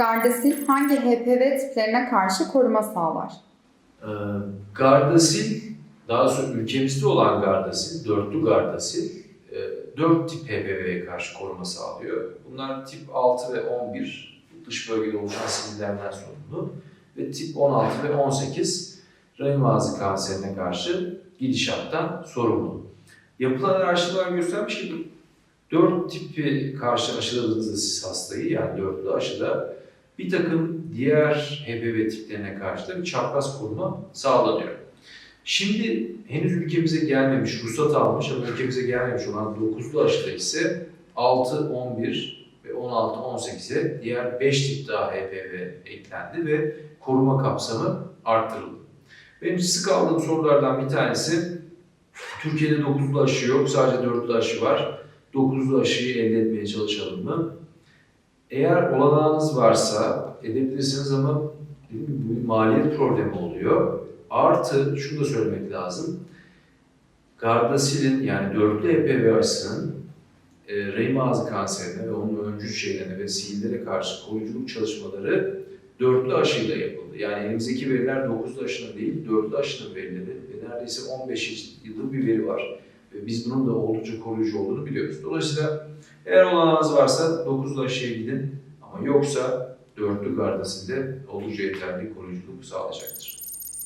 Gardasil hangi HPV tiplerine karşı koruma sağlar? Ee, Gardasil, daha sonra ülkemizde olan Gardasil, dörtlü Gardasil, e, dört tip HPV'ye karşı koruma sağlıyor. Bunlar tip 6 ve 11, dış bölgede oluşan sinirlerden sorumlu ve tip 16 ve 18 rahim ağzı kanserine karşı gidişattan sorumlu. Yapılan araştırmalar göstermiş ki dört tipi karşı aşıladığınızda siz hastayı yani dörtlü aşıda bir takım diğer HPV tiplerine karşı da bir çapraz koruma sağlanıyor. Şimdi henüz ülkemize gelmemiş, ruhsat almış ama ülkemize gelmemiş olan 9'lu aşıda ise 6, 11 ve 16, 18'e diğer 5 tip daha HPV eklendi ve koruma kapsamı arttırıldı. Benim sık aldığım sorulardan bir tanesi Türkiye'de 9'lu aşı yok, sadece 4'lü aşı var. 9'lu aşıyı elde etmeye çalışalım mı? Eğer olanağınız varsa edebilirsiniz ama gibi bu maliyet problemi oluyor. Artı şunu da söylemek lazım. Gardasil'in yani dörtlü HPV aşısının e, rahim ağzı kanserine ve onun öncü şeylerine ve sihirlere karşı koruyuculuk çalışmaları dörtlü aşıyla yapıldı. Yani elimizdeki veriler 9'lu aşının değil, dörtlü aşının verileri ve neredeyse 15 yıllık bir veri var. Ve biz bunun da oldukça koruyucu olduğunu biliyoruz. Dolayısıyla eğer olanağınız varsa 9'lu aşıya gidin ama yoksa dörtlü gardasilde oldukça yeterli koruyuculuk sağlayacaktır.